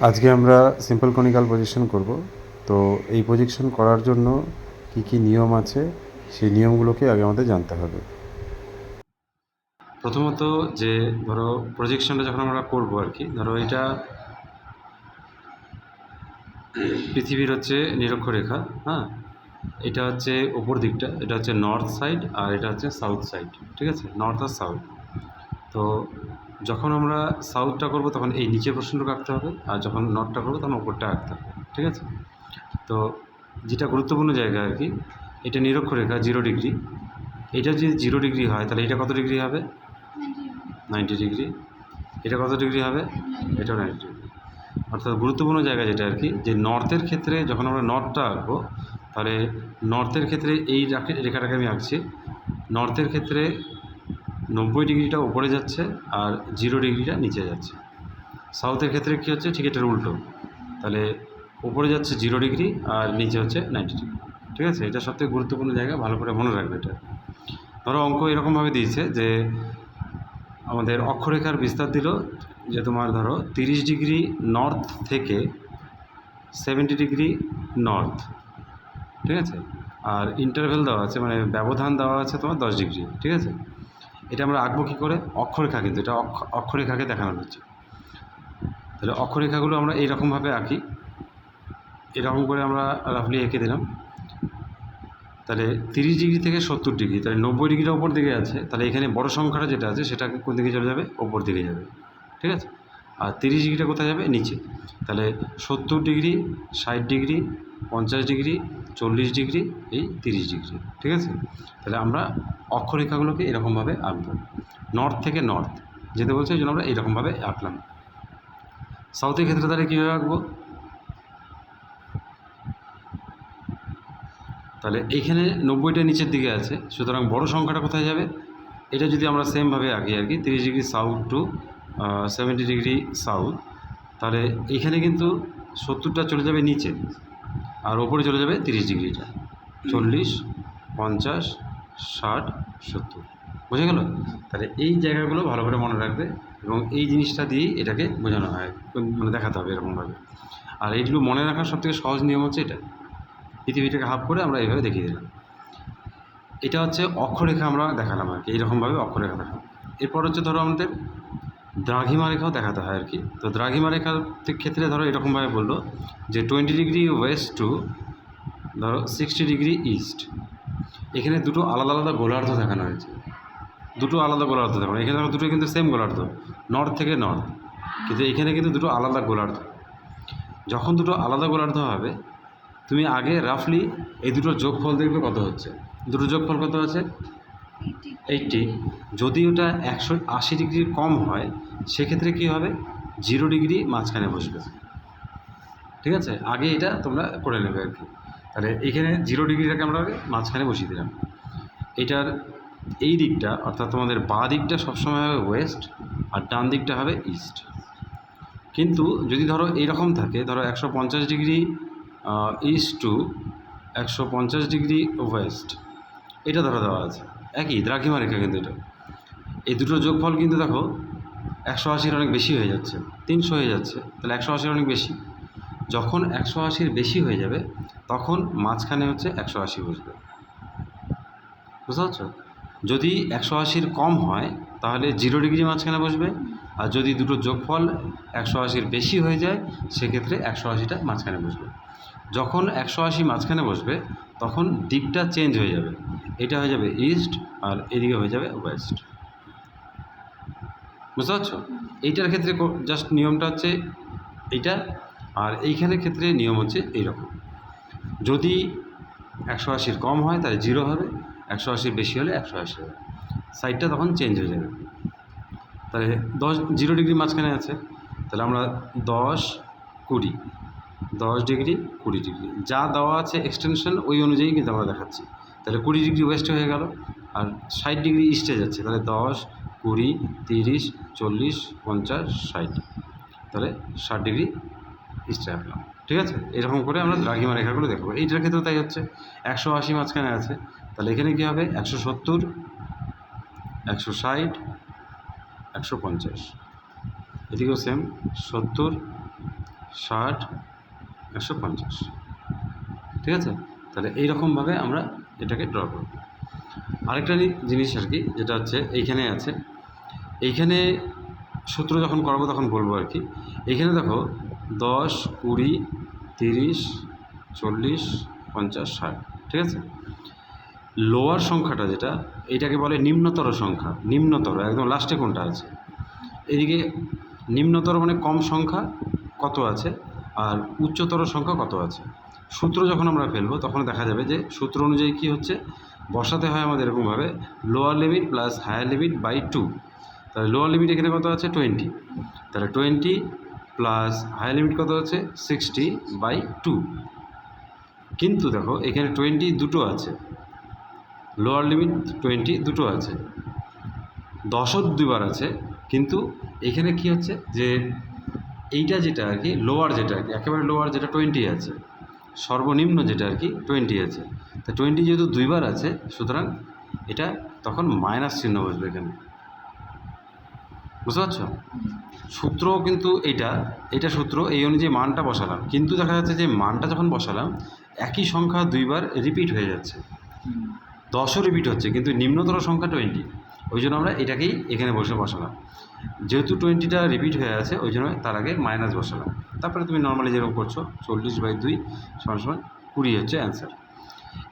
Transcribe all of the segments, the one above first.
আজকে আমরা simple conical position করব। তো এই পজিশন করার জন্য কি কি নিয়ম আছে, সেই নিয়মগুলোকে আগে আমাদের জানতে হবে। প্রথমত যে ধরো প্রজেকশনটা যখন আমরা করব আর কি ধরো এটা পৃথিবীর হচ্ছে নিরক্ষরেখা হ্যাঁ? এটা হচ্ছে ওপর দিকটা, এটা হচ্ছে নর্থ সাইড আর এটা হচ্ছে সাউথ সাইড ঠিক আছে? নর্থ আর সাউথ তো যখন আমরা সাউথটা করব তখন এই নিচের প্রশ্নটুকু আঁকতে হবে, আর যখন নর্থটা করব তখন ওপরটা আঁকতে হবে, ঠিক আছে? তো যেটা গুরুত্বপূর্ণ জায়গা আর কি, এটা নিরক্ষরেখা জিরো ডিগ্রি এটা যদি জিরো ডিগ্রি হয় তাহলে এটা কত ডিগ্রি হবে? নাইনটি ডিগ্রি এটা কত ডিগ্রি হবে? এটাও নাইনটি ডিগ্রি অর্থাৎ গুরুত্বপূর্ণ জায়গা যেটা আর কি, যে নর্থের ক্ষেত্রে যখন আমরা নর্থটা আঁকবো, তাহলে নর্থের ক্ষেত্রে এই রাখে- রেখাটাকে আমি আঁকছি নর্থের ক্ষেত্রে নব্বই ডিগ্রিটা উপরে যাচ্ছে আর জিরো ডিগ্রিটা নিচে যাচ্ছে। সাউথের ক্ষেত্রে কী হচ্ছে? ঠিক এটার উল্টো। তাহলে উপরে যাচ্ছে জিরো ডিগ্রি আর নিচে হচ্ছে নাইনটি ডিগ্রি। ঠিক আছে? এটা সবথেকে গুরুত্বপূর্ণ জায়গা, ভালো করে মনে রাখবে এটা। ধরো অঙ্ক এরকমভাবে দিয়েছে যে আমাদের অক্ষরেখার বিস্তার দিল যে তোমার ধরো তিরিশ ডিগ্রি নর্থ থেকে সেভেন্টি ডিগ্রি নর্থ। ঠিক আছে? আর ইন্টারভেল দেওয়া আছে মানে ব্যবধান দেওয়া আছে তোমার দশ ডিগ্রি। ঠিক আছে? এটা আমরা আঁকবো কী করে? অক্ষরেখা কিন্তু এটা অক্ষ অক্ষরেখাকে দেখানো হচ্ছে। তাহলে অক্ষরেখাগুলো আমরা এইরকমভাবে আঁকি। এরকম করে আমরা রাফলি এঁকে দিলাম। তাহলে তিরিশ ডিগ্রি থেকে সত্তর ডিগ্রি, তাহলে নব্বই ডিগ্রিটা ওপর দিকে আছে। তাহলে এখানে বড় সংখ্যাটা যেটা আছে, সেটা কোন দিকে চলে যাবে? ওপর দিকে যাবে। ঠিক আছে? আর তিরিশ ডিগ্রিটা কোথায় যাবে? নিচে। তাহলে সত্তর ডিগ্রি, ষাট ডিগ্রি পঞ্চাশ ডিগ্রি, চল্লিশ ডিগ্রি, এই তিরিশ ডিগ্রি, ঠিক আছে? তাহলে আমরা অক্ষরেখাগুলোকে এরকমভাবে আঁকবো। নর্থ থেকে নর্থ যেতে বলছে ওই জন্য আমরা এরকমভাবে আঁকলাম। সাউথের ক্ষেত্রে তাহলে কীভাবে আঁকবো? তাহলে এইখানে নব্বইটা নিচের দিকে আছে, সুতরাং বড় সংখ্যাটা কোথায় যাবে? এটা যদি আমরা সেমভাবে আঁকি আর কি, তিরিশ degree south to seventy degree south, তাহলে এখানে কিন্তু সত্তরটা চলে যাবে নিচে। আর ওপরে চলে যাবে তিরিশ ডিগ্রিটা। চল্লিশ, পঞ্চাশ, ষাট, সত্তর। বুঝে গেল? তাহলে এই জায়গাগুলো ভালো করে মনে রাখবে এবং এই জিনিসটা দিয়েই এটাকে বোঝানো হয়। মানে দেখাতে হবে এরকমভাবে। আর এইগুলো মনে রাখার সবথেকে সহজ নিয়ম হচ্ছে এটা। পৃথিবীটাকে হাফ করে আমরা এইভাবে দেখিয়ে দিলাম। এটা হচ্ছে অক্ষরেখা আমরা দেখালাম আর কি। এইরকমভাবে অক্ষরেখা দেখালাম। এরপর হচ্ছে ধরো আমাদের দ্রাঘিমা রেখাও দেখাতে হয় আর কি। তো দ্রাঘিমা রেখার ক্ষেত্রে ধরো এরকমভাবে বলল যে টোয়েন্টি ডিগ্রি ওয়েস্ট টু ধরো সিক্সটি ডিগ্রি ইস্ট। এখানে দুটো আলাদা আলাদা গোলার্ধ দেখানো হয়েছে। দুটো আলাদা গোলার্ধ দেখানো। এখানে ধরো দুটো কিন্তু সেম গোলার্ধ নর্থ থেকে নর্থ কিন্তু এখানে কিন্তু দুটো আলাদা গোলার্ধ। যখন দুটো আলাদা গোলার্ধ হবে, তুমি আগে রাফলি এই দুটোর যোগফল দেখবে কত হচ্ছে। দুটো যোগফল কত আছে? এইটটি। যদি ওটা একশো আশি ডিগ্রির কম হয়, সেক্ষেত্রে কী হবে? জিরো ডিগ্রি মাঝখানে বসবে। ঠিক আছে? আগে এটা তোমরা করে নেবে আর কি। তাহলে এখানে জিরো ডিগ্রিটাকে আমরা আগে মাঝখানে বসিয়ে দিলাম। এটার এই দিকটা, অর্থাৎ তোমাদের বাঁ দিকটা সবসময় হবে ওয়েস্ট, আর ডান দিকটা হবে ইস্ট। কিন্তু যদি ধরো এইরকম থাকে, ধরো একশো পঞ্চাশ ডিগ্রি ইস্ট টু একশো পঞ্চাশ ডিগ্রি ওয়েস্ট, এটা ধরো দেওয়া আছে। একই দ্রাঘিমা রেখা কিন্তু এটা। এই দুটোর যোগফল কিন্তু দেখো, একশো আশির অনেক বেশি হয়ে যাচ্ছে, তিনশো হয়ে যাচ্ছে, তাহলে একশো আশির অনেক বেশি। যখন একশো আশির বেশি হয়ে যাবে, তখন মাঝখানে হচ্ছে একশো আশি বসবে। বুঝতে পারছ? যদি একশো আশির কম হয়, তাহলে জিরো ডিগ্রি মাঝখানে বসবে, আর যদি দুটো যোগফল একশো আশির বেশি হয়ে যায়, সেক্ষেত্রে একশো আশিটা মাঝখানে বসবে। যখন একশো আশি মাঝখানে বসবে, তখন দিকটা চেঞ্জ হয়ে যাবে। এটা হয়ে যাবে ইস্ট আর এদিকে হয়ে যাবে ওয়েস্ট বুঝতে পারছ? এইটার ক্ষেত্রে জাস্ট নিয়মটা হচ্ছে এইটা, আর এইখানের ক্ষেত্রে নিয়ম হচ্ছে এইরকম। যদি একশো আশির কম হয়, তাহলে জিরো হবে। একশো আশির বেশি হলে একশো আশি হবে। সাইডটা তখন চেঞ্জ হয়ে যাবে। তাহলে দশ জিরো ডিগ্রি মাঝখানে আছে। তাহলে আমরা দশ কুড়ি। দশ ডিগ্রি, কুড়ি ডিগ্রি। যা দেওয়া আছে এক্সটেনশন ওই অনুযায়ী কিন্তু আমরা দেখাচ্ছি। তাহলে কুড়ি ডিগ্রি ওয়েস্ট হয়ে গেল। আর ষাট ডিগ্রি ইস্টে যাচ্ছে। তাহলে দশ, কুড়ি, তিরিশ, চল্লিশ, পঞ্চাশ, ষাট। তাহলে ষাট ডিগ্রি ইস্টে রাখলাম ঠিক আছে? এরকম করে আমরা দ্রাঘিমা রেখাগুলো দেখব। এইটার ক্ষেত্রেও তাই হচ্ছে। একশো আশি মাঝখানে আছে। তাহলে এখানে কী হবে? একশো সত্তর, একশো ষাট, একশো পঞ্চাশ। এদিকেও সেম সত্তর, ষাট একশো পঞ্চাশ। ঠিক আছে? তাহলে এইরকমভাবে আমরা এটাকে ড্র করব। আরেকটা জিনিস আর কি, যেটা হচ্ছে এইখানে আছে। এইখানে সূত্র যখন করব তখন বলব আর কি। এইখানে দেখো, দশ, কুড়ি, তিরিশ, চল্লিশ, পঞ্চাশ, ষাট। ঠিক আছে? লোয়ার সংখ্যাটা যেটা এটাকে বলে নিম্নতর সংখ্যা। নিম্নতর, একদম লাস্টে কোনটা আছে? এদিকে নিম্নতর মানে কম সংখ্যা কত আছে? আর উচ্চতর সংখ্যা কত আছে? সূত্র যখন আমরা ফেলব, তখন দেখা যাবে যে সূত্র অনুযায়ী কী হচ্ছে? বসাতে হয় আমাদের এরকমভাবে lower limit plus higher limit by two তাহলে লোয়ার লিমিট এখানে কত আছে? টোয়েন্টি তাহলে টোয়েন্টি প্লাস হায়ার লিমিট কত আছে? সিক্সটি বাই টু কিন্তু দেখো, এখানে টোয়েন্টি দুটো আছে। লোয়ার লিমিট টোয়েন্টি দুটো আছে। দশও দুবার আছে, কিন্তু এখানে কি হচ্ছে? যে এইটা যেটা আর কি লোয়ার যেটা আর কি, একেবারে লোয়ার যেটা টোয়েন্টি আছে, সর্বনিম্ন যেটা আর কি টোয়েন্টি আছে। তা টোয়েন্টি যেহেতু দুইবার আছে, সুতরাং এটা তখন মাইনাস চিহ্ন বসবে এখানে। বুঝতে পারছ? সূত্র কিন্তু এইটা এটা সূত্র, এই অনুযায়ী মানটা বসালাম। কিন্তু দেখা যাচ্ছে যে মানটা যখন বসালাম, একই সংখ্যা দুইবার রিপিট হয়ে যাচ্ছে। দশও রিপিট হচ্ছে, কিন্তু নিম্নতর সংখ্যা টোয়েন্টি ওই জন্য আমরা এটাকেই এখানে বসে বসালাম। যেহেতু টোয়েন্টিটা রিপিট হয়ে আছে, ওই জন্য তার আগে মাইনাস বসালাম। তারপরে তুমি নর্মালি যেরকম করছ, চল্লিশ বাই দুই সমান সমান কুড়ি হচ্ছে অ্যান্সার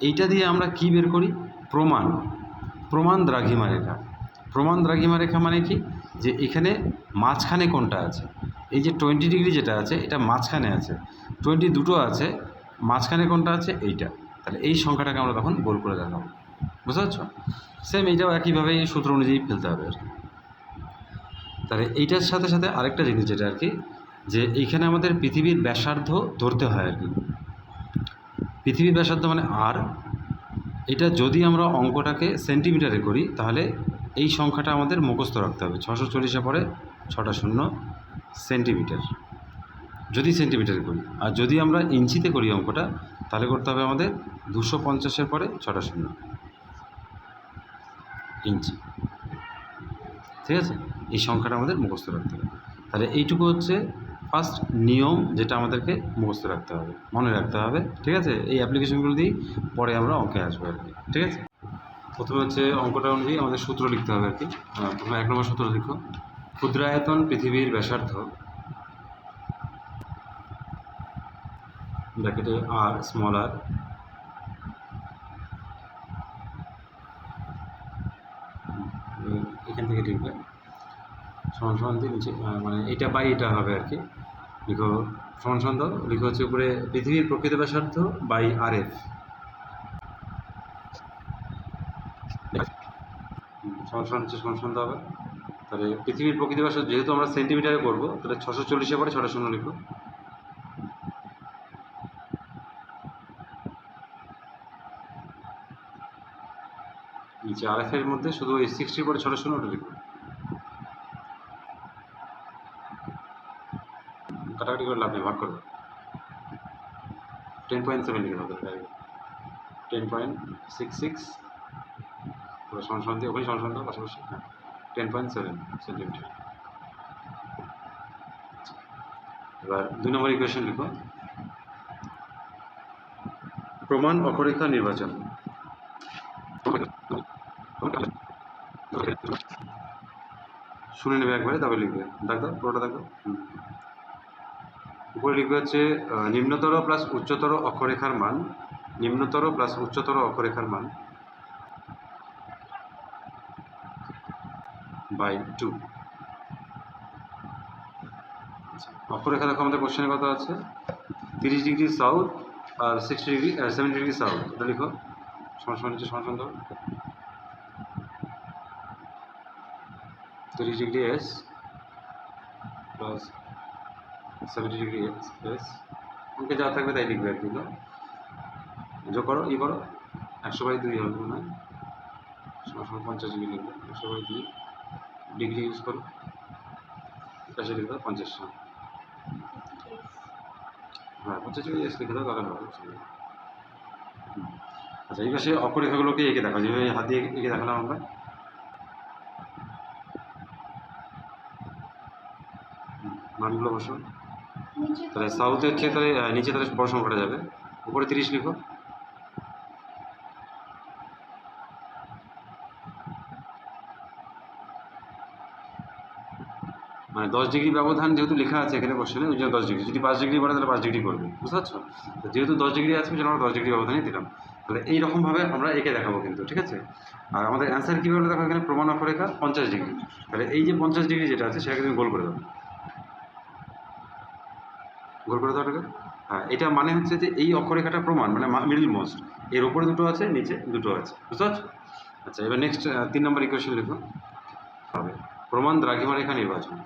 এইটা দিয়ে আমরা কি বের করি? প্রমাণ। প্রমাণ দ্রাঘিমা রেখা। প্রমাণ দ্রাঘিমা রেখা মানে কি? যে এখানে মাঝখানে কোনটা আছে? এই যে টোয়েন্টি ডিগ্রি যেটা আছে, এটা মাঝখানে আছে। টোয়েন্টি দুটো আছে, মাঝখানে কোনটা আছে? এইটা। তাহলে এই সংখ্যাটাকে আমরা তখন গোল করে দেখাবো। বুঝতে পারছ? সেম এইটাও একইভাবে সূত্র অনুযায়ী ফেলতে হবে আর কি। তাহলে এইটার সাথে সাথে আরেকটা জিনিস যেটা আর কি, যে এইখানে আমাদের পৃথিবীর ব্যাসার্ধ ধরতে হয় আর কি। পৃথিবীর ব্যাসার্ধ মানে আর এটা যদি আমরা অঙ্কটাকে সেন্টিমিটারে করি, তাহলে এই সংখ্যাটা আমাদের মুখস্থ রাখতে হবে। ছশো চল্লিশে পরে ছটা শূন্য সেন্টিমিটার যদি সেন্টিমিটারে করি, আর যদি আমরা ইঞ্চিতে করি অঙ্কটা, তাহলে করতে হবে আমাদের দুশো পঞ্চাশের পরে ছটা শূন্য ইঞ্চি। ঠিক আছে? এই সংখ্যাটা আমাদের মুখস্থ রাখতে হবে। তাহলে এইটুকু হচ্ছে ফার্স্ট নিয়ম যেটা আমাদেরকে মুখস্থ রাখতে হবে। মনে রাখতে হবে, ঠিক আছে? এই অ্যাপ্লিকেশনগুলো দিয়েই পরে আমরা অঙ্কে আসব আর কি, ঠিক আছে? প্রথমে হচ্ছে অঙ্কটা অনুযায়ী আমাদের সূত্র লিখতে হবে আর কি। প্রথমে এক নম্বর সূত্র লিখো। ক্ষুদ্রায়তন পৃথিবীর ব্যাসার্ধ, ব্র্যাকেটে আর স্মল আর এখান থেকে লিখবে সমান সমান দিয়ে নিচে মানে এটা বাই এটা হবে আর কি। লিখো সমান সমান দাও লিখো হচ্ছে উপরে পৃথিবীর প্রকৃত ব্যাসার্ধ বাই আর এফ সমান সমান হচ্ছে সমান সমান দাও তাহলে পৃথিবীর প্রকৃত ব্যাসার্ধ যেহেতু আমরা সেন্টিমিটারে করব, তাহলে ছশো চল্লিশে পরে ছটা শূন্য লিখো। নিচে আর এফ এর মধ্যে শুধু এই সিক্সটির পরে ছটা শূন্য ওটা কাটাকাটি করে লাভ নেই, ভাগ করবে। টেন পয়েন্ট সেভেন লিখে দেবে টেন পয়েন্ট সিক্স সিক্স পুরো সমান দিয়ে, ওখানে সমান দাও, পাশাপাশি হ্যাঁ। টেন পয়েন্ট সেভেন সেন্টিমিটার এবার দুই নম্বর ইকুয়েশন লিখো। প্রমাণ অক্ষরেখা নির্বাচন। শুনে নেবে একবারে, তবে লিখবে। দেখ দাও পুরোটা দেখো হুম। উপরে লিখবে হচ্ছে নিম্নতর প্লাস উচ্চতর অক্ষরেখার মান, নিম্নতর প্লাস উচ্চতর অক্ষরেখার মান বাই টু অক্ষরেখা দেখো, আমাদের কোশ্চেনে কথা আছে। তিরিশ ডিগ্রি সাউথ আর sixty degree seventy degree south এটা লিখো। সমান নিচে, সমান দাও তিরিশ degree S plus seventy degree S okay যা থাকবে তাই লিখবে আর কি যোগ করো, ই করো। একশো বাই দুই হবে মনে হয়। সমান পঞ্চাশ ডিগ্রি লিখবে। একশো বাই দুই। ডিগ্রি ইউজ করো। পাশে লিখবে, পঞ্চাশ হ্যাঁ পঞ্চাশ ডিগ্রি এস লিখে দাও, তাহলে ভালো আচ্ছা এই পাশে অপরেখাগুলোকে এঁকে দেখা যেভাবে হাত দিয়ে এঁকে দেখালাম আমরা। মানগুলো বসো নিচে তাহলে সাউথে হচ্ছে তাহলে নিচে তাহলে বড় সংখ্যাটা যাবে। উপরে তিরিশ লিখো। মানে দশ ডিগ্রি ব্যবধান যেহেতু লেখা আছে এখানে কোশ্চেনে ওই জন্য দশ ডিগ্রি। যদি পাঁচ ডিগ্রি বাড়ে, তাহলে পাঁচ ডিগ্রি করবে। বুঝতে পারছ? তো যেহেতু দশ ডিগ্রি আছে, ওই আমরা দশ ডিগ্রি ব্যবধানই দিলাম। তাহলে এইরকমভাবে আমরা একে দেখাবো কিন্তু, ঠিক আছে? আর আমাদের অ্যান্সার কীভাবে দেখো এখানে? প্রমাণ অক্ষরেখা পঞ্চাশ ডিগ্রি। তাহলে এই যে পঞ্চাশ ডিগ্রি যেটা আছে, সেটাকে তুমি গোল করে দাও। গোল করে দাও হ্যাঁ এটা মানে হচ্ছে যে এই অক্ষরেখাটা প্রমাণ মানে মিডিল মোস্ট এর উপরে দুটো আছে, নিচে দুটো আছে। বুঝতে পারছ? আচ্ছা এবার নেক্সট তিন নম্বর ইকুয়েশন লিখো হবে। প্রমাণ দ্রাঘিমা রেখা নির্বাচন।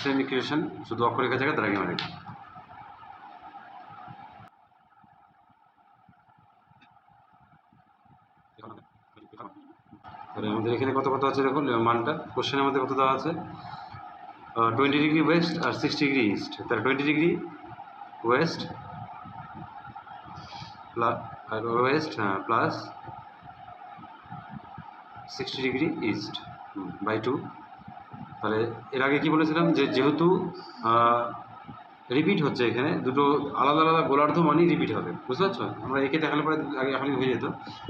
সেম ইকুয়েশন শুধু অক্ষরেখা জায়গায় দ্রাঘিমা রেখা। তাহলে আমাদের এখানে কত কত আছে দেখুন মানটা। কোশ্চেনের মধ্যে কত দেওয়া আছে? টোয়েন্টি ডিগ্রি ওয়েস্ট আর সিক্স ডিগ্রি ইস্ট তাহলে টোয়েন্টি ডিগ্রি ওয়েস্ট ওয়েস্ট হ্যাঁ plus sixty degree east by two তাহলে এর আগে কি বলেছিলাম যে যেহেতু রিপিট হচ্ছে এখানে। দুটো আলাদা আলাদা গোলার্ধ মানেই রিপিট হবে। বুঝতে পারছ? আমরা একে দেখালে পরে আগে এখনই হয়ে যেত।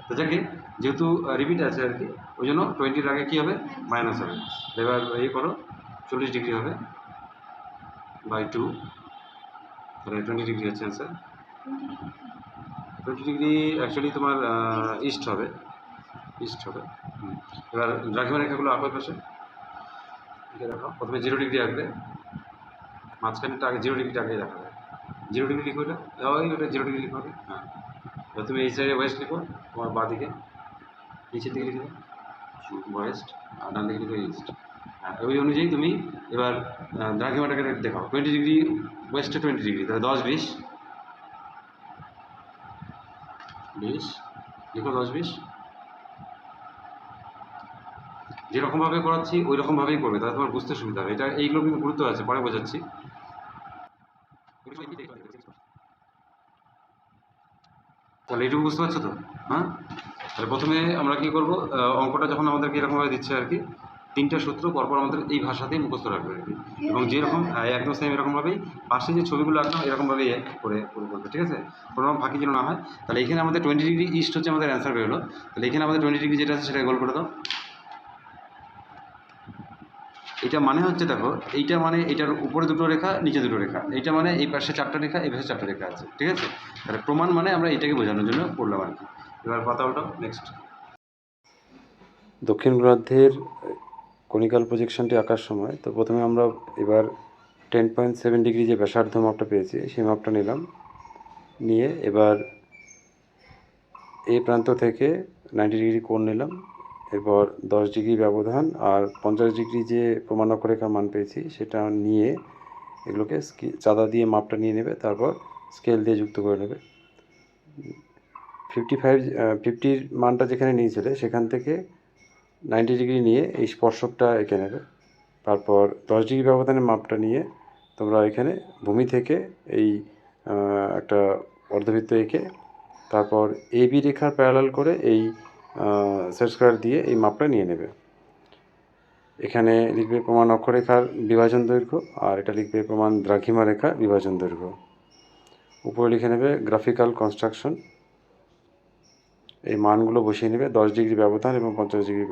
তো যাকে যেহেতু রিপিট আছে আর কি, ওই জন্য টোয়েন্টির আগে কী হবে? মাইনাস হবে। এবার এই করো, চল্লিশ ডিগ্রি হবে বাই টু তাহলে টোয়েন্টি ডিগ্রি হচ্ছে অ্যান্সার টোয়েন্টি ডিগ্রি অ্যাকচুয়ালি তোমার ইস্ট হবে। ইস্ট হবে। এবার দ্রাঘিমা রেখাগুলো আঁকো পাশে রাখো প্রথমে জিরো ডিগ্রি আঁকবে। মাঝখানেটা আগে জিরো ডিগ্রিটা আগে দেখা যায়। জিরো ডিগ্রি লিখো এটা ওই ওটা জিরো ডিগ্রি লিখো। হ্যাঁ। এবার তুমি এই সাইডে ওয়েস্ট লিখো, তোমার বাঁ দিকে। নিচের দিকে লিখো। ওয়েস্ট আর ডান দিকে লিখো ইস্ট হ্যাঁ ওই অনুযায়ী তুমি এবার দ্রাঘিমাটাকে দেখাও। টোয়েন্টি ডিগ্রি ওয়েস্টে টোয়েন্টি ডিগ্রি তাহলে দশ বিশ। বিশ, লিখো দশ বিশ। যেরকমভাবে করাচ্ছি ওই রকমভাবেই করবে, তাহলে তোমার বুঝতে সুবিধা হবে। এটা এইগুলো কিন্তু গুরুত্ব আছে, পরে বোঝাচ্ছি। তাহলে এটুকু বুঝতে পারছ তো? হ্যাঁ? তাহলে প্রথমে আমরা কি করব অঙ্কটা যখন আমাদেরকে এরকমভাবে দিচ্ছে আর কি, তিনটা সূত্র পরপর আমাদের এই ভাষাতেই মুখস্থ রাখবে আর কি। এবং যেরকম একদম সেম এরকমভাবেই পাশে যে ছবিগুলো আঁকলাম এরকমভাবেই করে করে করবে, ঠিক আছে? কোনো রকম ফাঁকি যেন না হয়। তাহলে এখানে আমাদের টোয়েন্টি ডিগ্রি ইস্ট হচ্ছে আমাদের অ্যান্সার বেরোলো। তাহলে এখানে আমাদের টোয়েন্টি ডিগ্রি যেটা আছে সেটা গোল করে দাও। এটা মানে হচ্ছে দেখো, এইটা মানে এটার উপরে দুটো রেখা, নিচে দুটো রেখা। এইটা মানে এই পাশে চারটা রেখা, এই পাশে চারটা রেখা আছে, ঠিক আছে? তাহলে প্রমাণ মানে আমরা এটাকে বোঝানোর জন্য পড়লাম আর কি। এবার কথা উল্টাও নেক্সট দক্ষিণ গোলার্ধের কনিকাল প্রজেকশনটি আঁকার সময়, তো প্রথমে আমরা এবার টেন পয়েন্ট সেভেন ডিগ্রি যে ব্যাসার্ধ মাপটা পেয়েছি, সেই মাপটা নিলাম। নিয়ে এবার এই প্রান্ত থেকে নাইনটি ডিগ্রি কোণ নিলাম। এরপর দশ ডিগ্রি ব্যবধান আর পঞ্চাশ ডিগ্রি যে প্রমাণ অক্ষরেখার মান পেয়েছি, সেটা নিয়ে এগুলোকে চাঁদা দিয়ে মাপটা নিয়ে নেবে, তারপর স্কেল দিয়ে যুক্ত করে নেবে। ফিফটি ফাইভ ফিফটির মানটা যেখানে নিয়েছিলে, সেখান থেকে নাইনটি ডিগ্রি নিয়ে এই স্পর্শকটা এঁকে নেবে। তারপর দশ ডিগ্রি ব্যবধানের মাপটা নিয়ে তোমরা এখানে ভূমি থেকে এই একটা অর্ধবৃত্ত এঁকে, তারপর এ বি রেখার প্যারালাল করে এই সেট স্কোয়ার দিয়ে এই মাপটা নিয়ে নেবে। এখানে লিখবে প্রমাণ অক্ষরেখার বিভাজন দৈর্ঘ্য আর এটা লিখবে প্রমাণ দ্রাঘিমা রেখা বিভাজন দৈর্ঘ্য। উপরে লিখে নেবে গ্রাফিক্যাল কনস্ট্রাকশন এই মানগুলো বসিয়ে নেবে দশ ডিগ্রি ব্যবধান এবং পঞ্চাশ ডিগ্রি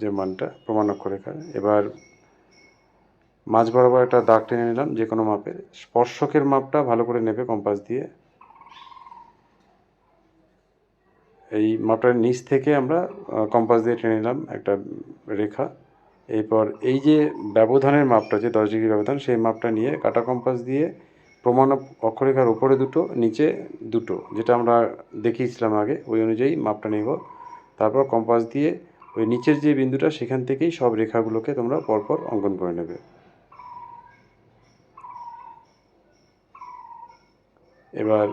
যে মানটা, প্রমাণ অক্ষরেখার। এবার মাঝ বরাবর একটা দাগ টেনে নিলাম যে কোনো মাপের। স্পর্শকের মাপটা ভালো করে নেবে কম্পাস দিয়ে। এই মাপটার নিচ থেকে আমরা কম্পাস দিয়ে টেনে নিলাম একটা রেখা। এরপর এই যে ব্যবধানের মাপটা যে দশ ডিগ্রি ব্যবধান, সেই মাপটা নিয়ে কাটা কম্পাস দিয়ে প্রমাণ অক্ষরেখার উপরে দুটো, নিচে দুটো, যেটা আমরা দেখিয়েছিলাম আগে, ওই অনুযায়ী মাপটা নেব। তারপর কম্পাস দিয়ে ওই নিচের যে বিন্দুটা, সেখান থেকেই সব রেখাগুলোকে তোমরা পরপর অঙ্কন করে নেবে। এবার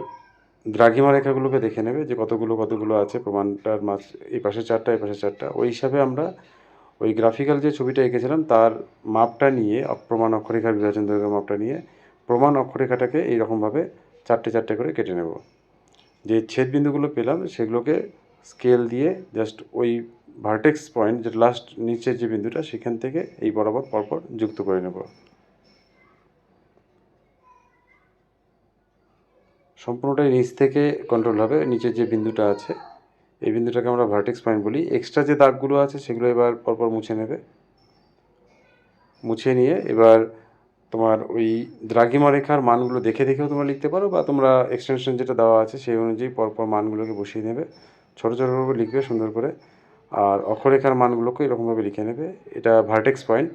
দ্রাঘিমা রেখাগুলোকে দেখে নেবে যে কতগুলো কতগুলো আছে, প্রমাণটার মাছ এই পাশে চারটা, এই পাশে চারটা। ওই হিসাবে আমরা ওই গ্রাফিক্যাল যে ছবিটা এঁকেছিলাম, তার মাপটা নিয়ে, প্রমাণ অক্ষরেখার বিভাজন দৈর্ঘ্য মাপটা নিয়ে, প্রমাণ অক্ষরেখাটাকে এইরকমভাবে চারটে চারটে করে কেটে নেব। যে ছেদ বিন্দুগুলো পেলাম, সেগুলোকে স্কেল দিয়ে জাস্ট ওই ভার্টেক্স পয়েন্ট যেটা লাস্ট নিচের যে বিন্দুটা, সেখান থেকে এই বরাবর পরপর যুক্ত করে নেব। সম্পূর্ণটাই নিচ থেকে কন্ট্রোল হবে নিচের যে বিন্দুটা আছে, এই বিন্দুটাকে আমরা ভার্টেক্স পয়েন্ট বলি। এক্সট্রা যে দাগগুলো আছে, সেগুলো এবার পরপর মুছে নেবে। মুছে নিয়ে এবার তোমার ওই দ্রাঘিমা রেখার মানগুলো দেখে দেখেও তোমরা লিখতে পারো, বা তোমরা এক্সটেনশন যেটা দেওয়া আছে, সেই অনুযায়ী পরপর মানগুলোকে বসিয়ে নেবে। ছোটো ছোটোভাবে লিখবে সুন্দর করে। আর অক্ষরেখার মানগুলোকে এরকমভাবে লিখে নেবে। এটা ভার্টেক্স পয়েন্ট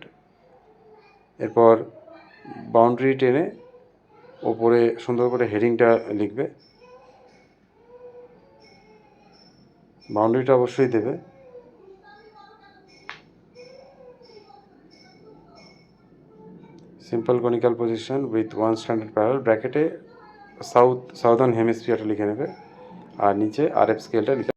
এরপর বাউন্ডারি টেনে ওপরে সুন্দর করে হেডিংটা লিখবে। বাউন্ডারিটা অবশ্যই দেবে। Simple conical position with one standard parallel ব্র্যাকেটে সাউথ সাউদার্ন হেমিস্ফিয়ারটা লিখে নেবে। আর নিচে আর এফ স্কেলটা লিখে